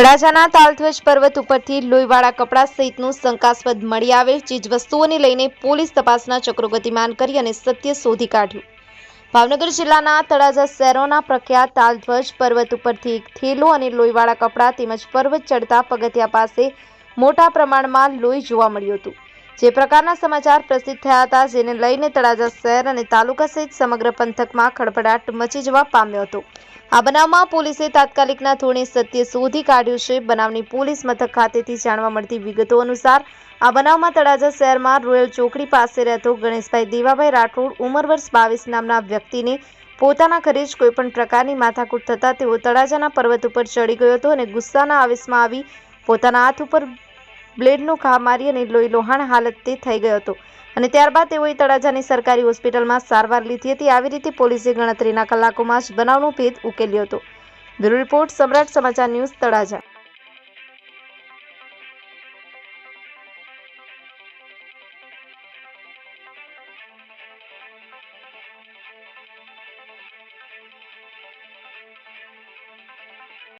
તળાજાના તાલધ્વજ પર્વત ઉપરથી લોહીવાળા કપડાં સહિતનું શંકાસ્પદ મળી આવેલ ચીજવસ્તુઓને લઈને પોલીસ તપાસના ચક્રો ગતિમાન કરી અને સત્ય શોધી કાઢ્યું. ભાવનગર જિલ્લાના તળાજા શહેરોના પ્રખ્યાત તાલધ્વજ પર્વત ઉપરથી એક થેલો અને લોહીવાળા કપડાં તેમજ પર્વત ચડતા પગથિયા પાસે મોટા પ્રમાણમાં લોહી જોવા મળ્યું હતું. જે પ્રકારના સમાચાર પ્રસિદ્ધ થયા હતા, જેને લઈને તળાજા શહેર અને તાલુકા સહિત સમગ્ર પંથકમાં ખળભળાટ મચી જવા પામ્યો હતો. આ બનાવમાં પોલીસે તાત્કાલિકના ધોરણે સત્ય શોધી કાઢ્યું છે. બનાવની પોલીસ મથક ખાતેથી જાણવા મળતી વિગતો અનુસાર, આ બનાવમાં તળાજા શહેરમાં રોયલ ચોકડી પાસે રહેતો ગણેશભાઈ દેવાભાઈ રાઠોડ, ઉંમર વર્ષ બાવીસ નામના વ્યક્તિને પોતાના ઘરે જ કોઈપણ પ્રકારની માથાકૂટ થતાં તેઓ તળાજાના પર્વત ઉપર ચડી ગયો હતો અને ગુસ્સાના આવેશમાં આવી પોતાના હાથ ઉપર બ્લેડનો ઘા મારી અને લોહી લોહાણ હાલતે થઈ ગયો હતો. અને ત્યારબાદ તેઓએ તળાજાની સરકારી હોસ્પિટલમાં સારવાર લીધી હતી. આવી રીતે પોલીસે ગણતરીના કલાકોમાં જ બનાવનો ભેદ ઉકેલ્યો હતો. બ્યુરો રિપોર્ટ સમ્રાટ સમાચાર ન્યૂઝ તળાજા.